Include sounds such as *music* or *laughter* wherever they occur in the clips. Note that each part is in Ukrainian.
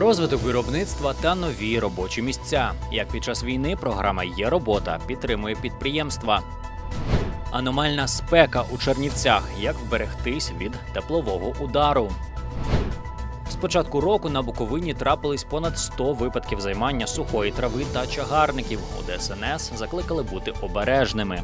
розвиток виробництва та нові робочі місця. Як під час війни програма Є робота підтримує підприємства. Аномальна спека у Чернівцях. Як вберегтись від теплового удару. З початку року на Буковині трапились понад 100 випадків займання сухої трави та чагарників. У ДСНС закликали бути обережними.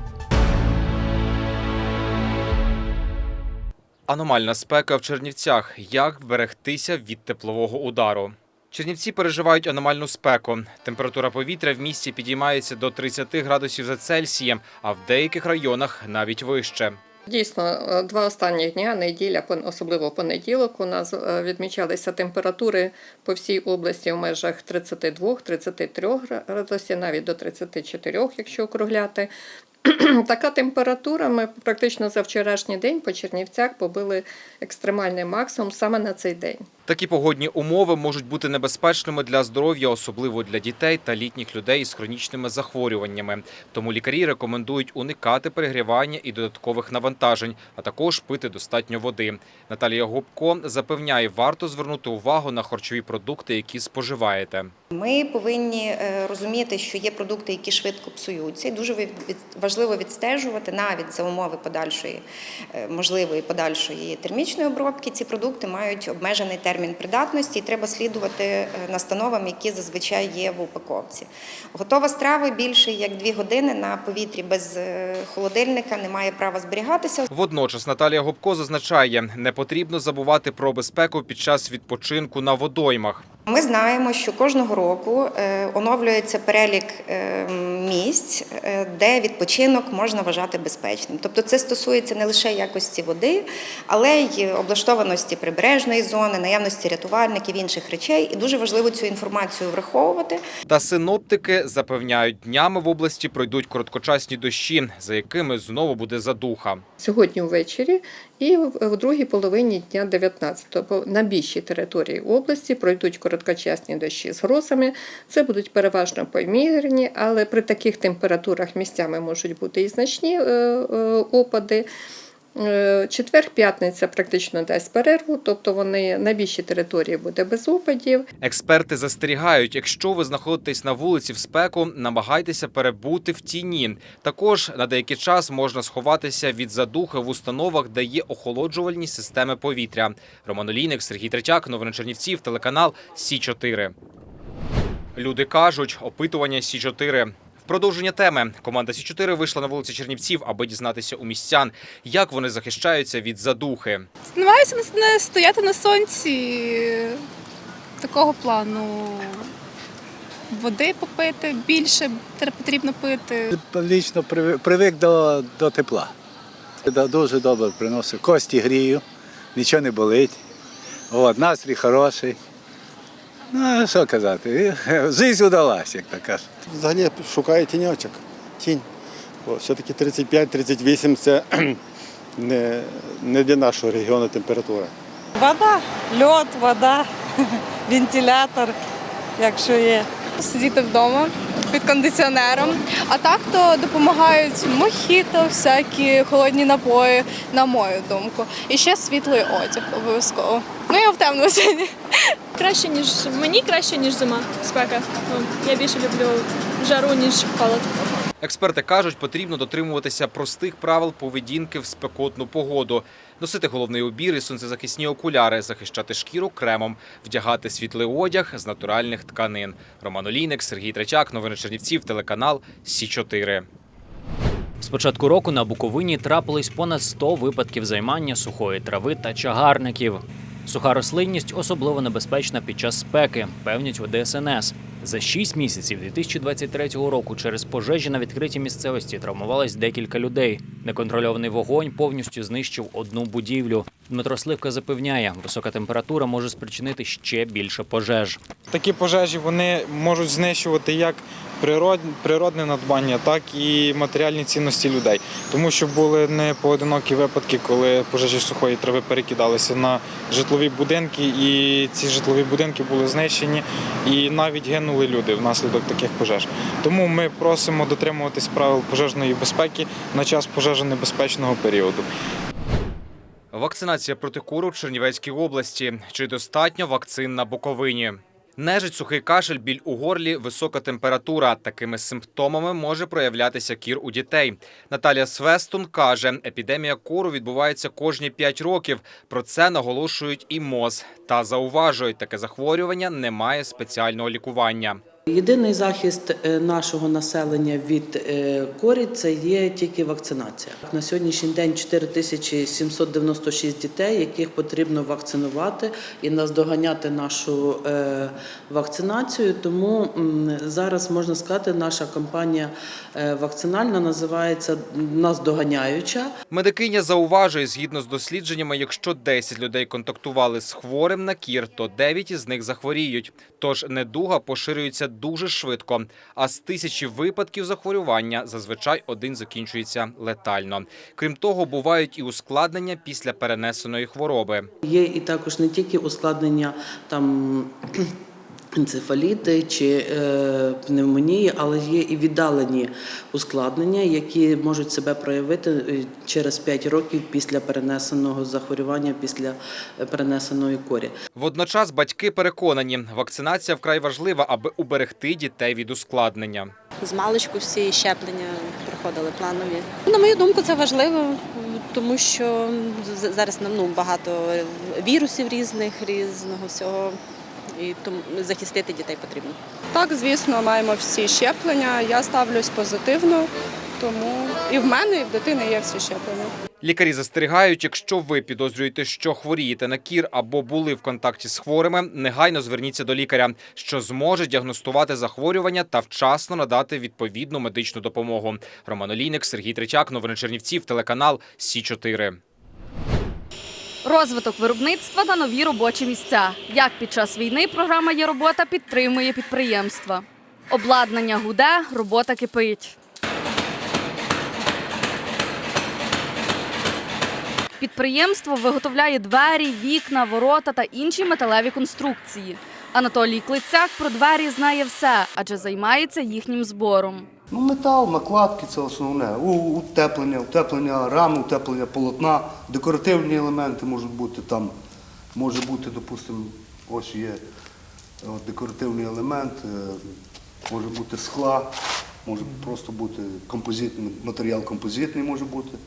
Аномальна спека в Чернівцях. Як вберегтися від теплового удару? Чернівці переживають аномальну спеку. Температура повітря в місті підіймається до 30 градусів за Цельсієм, а в деяких районах навіть вище. Дійсно, е, два останні дня, неділя, особливо понеділок, у нас е, відмічалися температури по всій області в межах 32-33 градусів, навіть до 34, якщо округляти. *clears throat* Така температура. Ми практично за вчорашній день по Чернівцях побили екстремальний максимум саме на цей день. Такі погодні умови можуть бути небезпечними для здоров'я, особливо для дітей та літніх людей з хронічними захворюваннями. Тому лікарі рекомендують уникати перегрівання і додаткових навантажень, а також пити достатньо води. Наталія Губко запевняє, варто звернути увагу на харчові продукти, які споживаєте. Ми повинні е, розуміти, що є продукти, які швидко псуються, і дуже важливо відстежувати навіть за умови подальшої е, можливої подальшої термічної обробки. Ці продукти мають обмежений термін придатності, і треба слідувати е, настановам, які зазвичай є в упаковці. Готова страва більше як дві години на повітрі без холодильника не має права зберігатися. Водночас Наталія Губко зазначає, не потрібно забувати про безпеку під час відпочинку на водоймах. Ми знаємо, що кожного року е, оновлюється перелік е, місць, е, де відпочинок можна вважати безпечним. Тобто це стосується не лише якості води, але й облаштованості прибережної зони, наявності рятувальників інших речей. І дуже важливо цю інформацію враховувати. Та синоптики запевняють, днями в області пройдуть короткочасні дощі, за якими знову буде задуха. Сьогодні ввечері і в другій половині дня 19-го на більшій території області пройдуть короткочасні дощі з грозами. Це будуть переважно помірні, але при таких температурах місцями можуть бути і значні е, е, опади. Е, Четвер, п'ятниця практично дасть перерву, тобто вони на більшій території буде без опадів. Експерти застерігають, якщо ви знаходитесь на вулиці в спеку, намагайтеся перебути в тіні. Також на деякий час можна сховатися від задухи в установах, де є охолоджувальні системи повітря. Роман Олійник, Сергій Третяк, новини Чернівців, телеканал Сі 4 Люди кажуть, опитування Сі 4 В продовження теми команда Сі 4 вийшла на вулиці Чернівців, аби дізнатися у містян, як вони захищаються від задухи. Намагаюся не- стояти на сонці такого плану. Води попити більше потрібно пити. Лічно привик, привик до, до тепла. Дуже добре приносить. Кості грію, нічого не болить. От, настрій хороший. Ну, а що казати? *laughs* Жизнь удалась, як так кажуть. Взагалі шукаю тіньочок. Тінь. Бо все-таки 35-38 це *clears throat* не, не для нашого регіону температура. Вода, льод, вода, *laughs* вентилятор, якщо є. Сидіти вдома під кондиціонером. А так то допомагають мохіто, всякі холодні напої, на мою думку. І ще світлий одяг обов'язково. Ну я в темному сьогодні. Краще, ніж мені краще, ніж зима. Спека. Ну, я більше люблю жару, ніж холод. Експерти кажуть, потрібно дотримуватися простих правил поведінки в спекотну погоду, носити головний убір і сонцезахисні окуляри, захищати шкіру кремом, вдягати світлий одяг з натуральних тканин. Роман Олійник, Сергій Третяк, новини Чернівців, телеканал Сі 4 З початку року на Буковині трапились понад 100 випадків займання сухої трави та чагарників. Суха рослинність особливо небезпечна під час спеки, певнять у ДСНС. За 6 місяців 2023 року через пожежі на відкритій місцевості травмувалось декілька людей. Неконтрольований вогонь повністю знищив одну будівлю. Дмитро Сливка запевняє, висока температура може спричинити ще більше пожеж. Такі пожежі вони можуть знищувати як природне надбання, так і матеріальні цінності людей. Тому що були не поодинокі випадки, коли пожежі сухої трави перекидалися на житлові будинки, і ці житлові будинки були знищені, і навіть гинули люди внаслідок таких пожеж. Тому ми просимо дотримуватись правил пожежної безпеки на час пожежонебезпечного періоду. Вакцинація проти кору в Чернівецькій області. Чи достатньо вакцин на Буковині? Нежить, сухий кашель, біль у горлі, висока температура. Такими симптомами може проявлятися кір у дітей. Наталія Свестун каже, епідемія кору відбувається кожні 5 років. Про це наголошують і МОЗ. Та зауважують, таке захворювання не має спеціального лікування. Єдиний захист е, нашого населення від е, корі це є тільки вакцинація. На сьогоднішній день 4796 дітей, яких потрібно вакцинувати і наздоганяти нашу е, вакцинацію. Тому зараз можна сказати, наша кампанія вакцинальна називається наздоганяюча. Медикиня зауважує, згідно з дослідженнями, якщо 10 людей контактували з хворим на кір, то 9 із них захворіють. Тож недуга поширюється дуже швидко. А з тисячі випадків захворювання зазвичай один закінчується летально. Крім того, бувають і ускладнення після перенесеної хвороби. Є і також не тільки ускладнення там. Енцефаліти чи е, пневмонії, але є і віддалені ускладнення, які можуть себе проявити е, через 5 років після перенесеного захворювання, після е, перенесеної корі. Водночас батьки переконані, вакцинація вкрай важлива, аби уберегти дітей від ускладнення. З маличку всі щеплення проходили планові. На мою думку, це важливо, тому що з- зараз ну, багато вірусів різних, різного всього. І тому захистити дітей потрібно. Так, звісно, маємо всі щеплення. Я ставлюсь позитивно, тому і в мене, і в дитини є всі щеплення. Лікарі застерігають, якщо ви підозрюєте, що хворієте на кір або були в контакті з хворими, негайно зверніться до лікаря, що зможе діагностувати захворювання та вчасно надати відповідну медичну допомогу. Роман Олійник, Сергій Третяк, новини Чернівців, телеканал Сі 4 Розвиток виробництва та нові робочі місця. Як під час війни програма «Є робота» підтримує підприємства. Обладнання гуде, робота кипить. Підприємство виготовляє двері, вікна, ворота та інші металеві конструкції. Анатолій Клицяк про двері знає все, адже займається їхнім збором. Ну, метал, накладки це основне. Утеплення, утеплення рами, утеплення полотна, декоративні елементи можуть бути там. Може бути, допустимо, ось є е, от, декоративний елемент, е, може бути скла, може просто бути композитний, матеріал композитний може бути.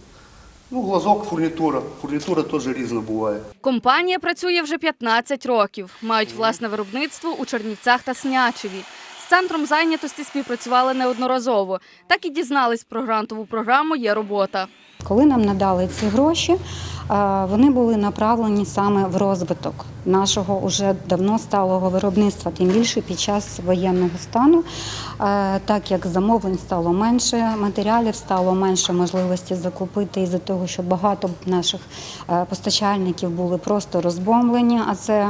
Ну, глазок, фурнітура. Фурнітура теж різна буває. Компанія працює вже 15 років. Мають власне виробництво у Чернівцях та Снячеві. Центром зайнятості співпрацювали неодноразово. Так і дізнались про грантову програму Є робота. Коли нам надали ці гроші, е, вони були направлені саме в розвиток нашого уже давно сталого виробництва, тим більше під час воєнного стану, Е, так як замовлень стало менше, матеріалів стало менше можливості закупити із-за того, що багато наших е, постачальників були просто розбомблені, а це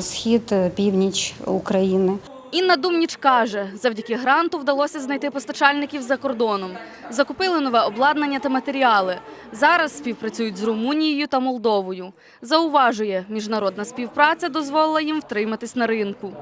схід, північ України. Інна Думніч каже, завдяки гранту вдалося знайти постачальників за кордоном. Закупили нове обладнання та матеріали. Зараз співпрацюють з Румунією та Молдовою. Зауважує, міжнародна співпраця дозволила їм втриматись на ринку.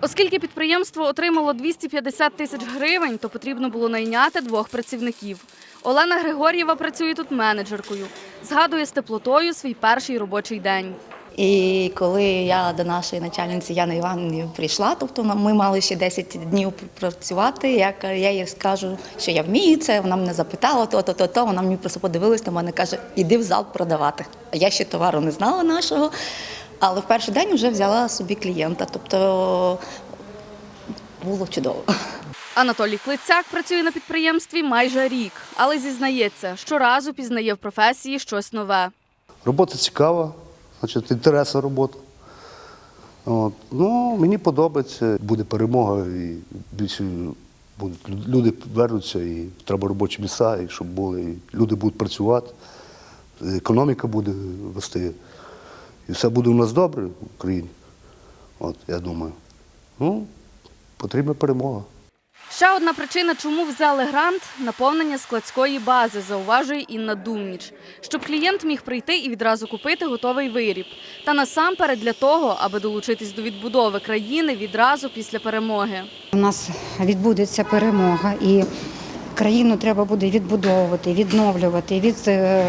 Оскільки підприємство отримало 250 тисяч гривень, то потрібно було найняти двох працівників. Олена Григор'єва працює тут менеджеркою. Згадує з теплотою свій перший робочий день. І коли я до нашої начальниці Яни Іванівни прийшла, тобто ми мали ще 10 днів працювати. Як я їй скажу, що я вмію це, вона мене запитала, то, то, то, то. Вона мені просто подивилась на мене, каже, іди в зал продавати. А я ще товару не знала нашого, але в перший день вже взяла собі клієнта. Тобто було чудово. Анатолій Клицяк працює на підприємстві майже рік, але зізнається, щоразу пізнає в професії щось нове. Робота цікава, значить, інтересна робота. От. Ну, мені подобається, буде перемога, і більше будуть люди вернуться, і треба робочі місця, і щоб були, і люди будуть працювати, економіка буде рости. І все буде у нас добре в Україні. От, я думаю. Ну, потрібна перемога. Ще одна причина, чому взяли грант наповнення складської бази, зауважує Інна Думніч, щоб клієнт міг прийти і відразу купити готовий виріб. Та насамперед для того, аби долучитись до відбудови країни відразу після перемоги. У нас відбудеться перемога, і країну треба буде відбудовувати, відновлювати, від, е,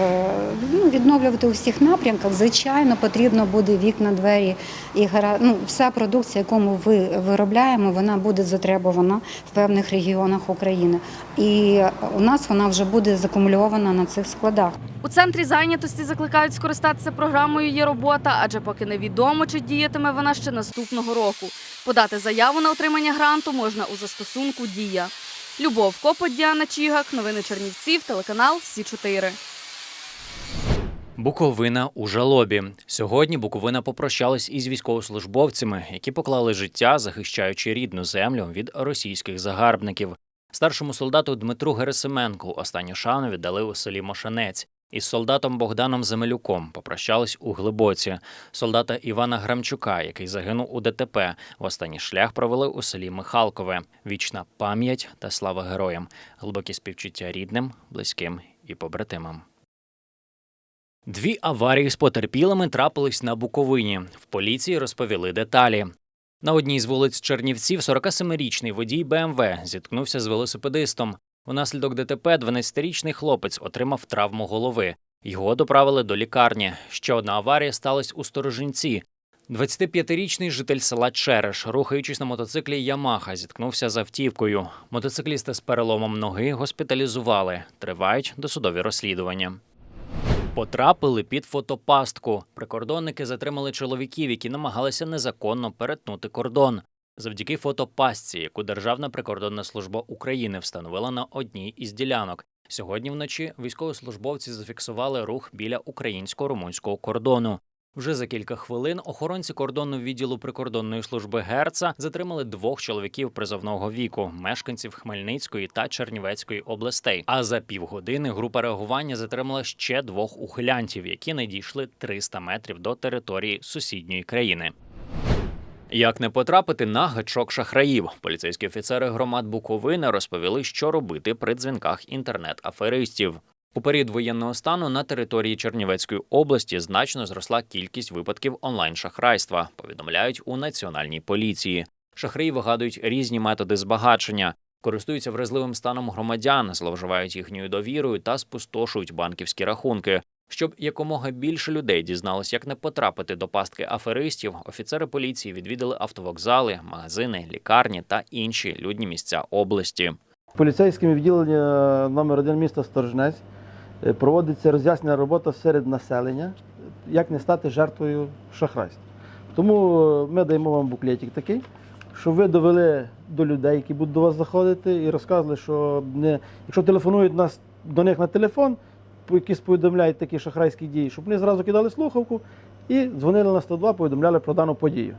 ну, відновлювати у всіх напрямках. Звичайно, потрібно буде вікна, двері і гара... ну, вся продукція, яку ми ви- виробляємо, вона буде затребувана в певних регіонах України. І у нас вона вже буде закумульована на цих складах. У центрі зайнятості закликають скористатися програмою Є робота, адже поки невідомо, чи діятиме вона ще наступного року. Подати заяву на отримання гранту можна у застосунку Дія. Любов Копоть, Діана Чігак, новини Чернівців, телеканал Сі 4 Буковина у жалобі. Сьогодні Буковина попрощалась із військовослужбовцями, які поклали життя, захищаючи рідну землю від російських загарбників. Старшому солдату Дмитру Герасименку останню шану віддали у селі Мошанець. Із солдатом Богданом Земелюком попрощались у Глибоці. Солдата Івана Грамчука, який загинув у ДТП, в останній шлях провели у селі Михалкове. Вічна пам'ять та слава героям, глибокі співчуття рідним, близьким і побратимам. Дві аварії з потерпілими трапились на Буковині. В поліції розповіли деталі. На одній з вулиць Чернівців 47-річний водій БМВ зіткнувся з велосипедистом. Унаслідок ДТП 12-річний хлопець отримав травму голови. Його доправили до лікарні. Ще одна аварія сталася у Сторожинці. 25-річний житель села Череш, рухаючись на мотоциклі Ямаха, зіткнувся з автівкою. Мотоцикліста з переломом ноги госпіталізували. Тривають досудові розслідування. Потрапили під фотопастку. Прикордонники затримали чоловіків, які намагалися незаконно перетнути кордон. Завдяки фотопастці, яку Державна прикордонна служба України встановила на одній із ділянок. Сьогодні вночі військовослужбовці зафіксували рух біля українсько-румунського кордону. Вже за кілька хвилин охоронці кордонного відділу прикордонної служби Герца затримали двох чоловіків призовного віку, мешканців Хмельницької та Чернівецької областей. А за півгодини група реагування затримала ще двох ухилянтів, які не дійшли 300 метрів до території сусідньої країни. Як не потрапити на гачок шахраїв? Поліцейські офіцери громад Буковини розповіли, що робити при дзвінках інтернет-аферистів. У період воєнного стану на території Чернівецької області значно зросла кількість випадків онлайн-шахрайства, повідомляють у національній поліції. Шахраї вигадують різні методи збагачення, користуються вразливим станом громадян, зловживають їхньою довірою та спустошують банківські рахунки. Щоб якомога більше людей дізналось, як не потрапити до пастки аферистів, офіцери поліції відвідали автовокзали, магазини, лікарні та інші людні місця області. Поліцейським відділенням номер 1 міста Сторожнець е, проводиться роз'яснена робота серед населення, як не стати жертвою шахрайства. Тому е, ми даємо вам буклетик такий, щоб ви довели до людей, які будуть до вас заходити, і розказували, що не, якщо телефонують нас до них на телефон, по- якісь повідомляють такі шахрайські дії, щоб вони зразу кидали слухавку і дзвонили на 102, повідомляли про дану подію.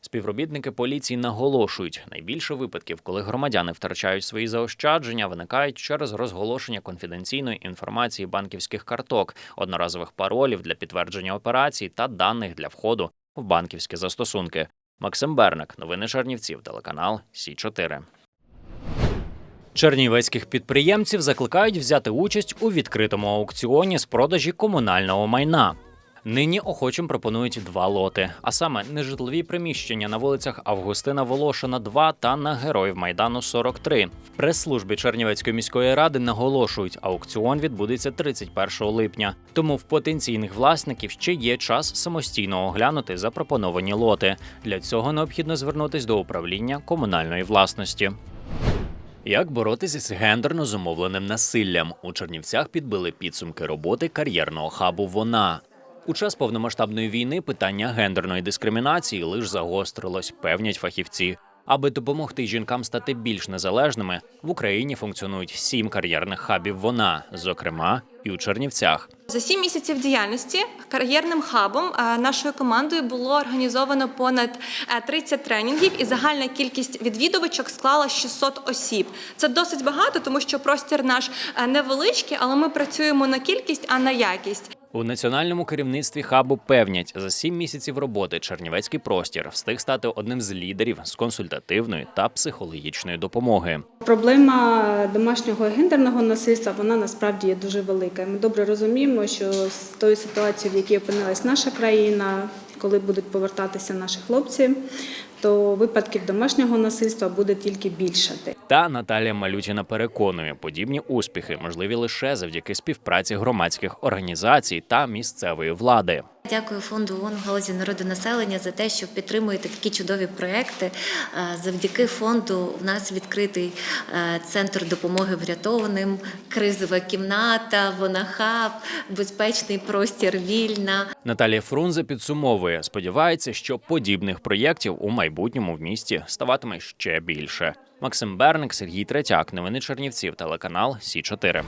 Співробітники поліції наголошують, найбільше випадків, коли громадяни втрачають свої заощадження, виникають через розголошення конфіденційної інформації банківських карток, одноразових паролів для підтвердження операцій та даних для входу в банківські застосунки. Максим Берник, новини Чернівців, телеканал Сі 4 Чернівецьких підприємців закликають взяти участь у відкритому аукціоні з продажі комунального майна. Нині охочим пропонують два лоти, а саме нежитлові приміщення на вулицях Августина Волошина, 2 та на Героїв Майдану 43. В прес-службі Чернівецької міської ради наголошують, аукціон відбудеться 31 липня. Тому в потенційних власників ще є час самостійно оглянути запропоновані лоти. Для цього необхідно звернутись до управління комунальної власності. Як боротися з гендерно зумовленим насиллям? У Чернівцях підбили підсумки роботи кар'єрного хабу. Вона у час повномасштабної війни питання гендерної дискримінації лише загострилось, певнять фахівці. Аби допомогти жінкам стати більш незалежними, в Україні функціонують сім кар'єрних хабів. Вона, зокрема, і у Чернівцях. За сім місяців діяльності кар'єрним хабом е, нашою командою було організовано понад е, 30 тренінгів, і загальна кількість відвідувачок склала 600 осіб. Це досить багато, тому що простір наш е, невеличкий, але ми працюємо на кількість, а на якість. У національному керівництві хабу певнять, за сім місяців роботи Чернівецький простір встиг стати одним з лідерів з консультативної та психологічної допомоги. Проблема домашнього гендерного насильства вона насправді є дуже велика. Ми добре розуміємо, що з тою ситуацією, в якій опинилась наша країна, коли будуть повертатися наші хлопці то випадків домашнього насильства буде тільки більшати. Та Наталія Малютіна переконує, подібні успіхи можливі лише завдяки співпраці громадських організацій та місцевої влади. Дякую фонду ООН в галузі народонаселення за те, що підтримуєте такі чудові проекти. Е, Завдяки фонду в нас відкритий е, центр допомоги врятованим, кризова кімната, вонахаб, безпечний простір вільна. Наталія Фрунзе підсумовує, сподівається, що подібних проєктів у майбутньому в місті ставатиме ще більше. Максим Берник, Сергій Третяк, новини Чернівців, телеканал Сі 4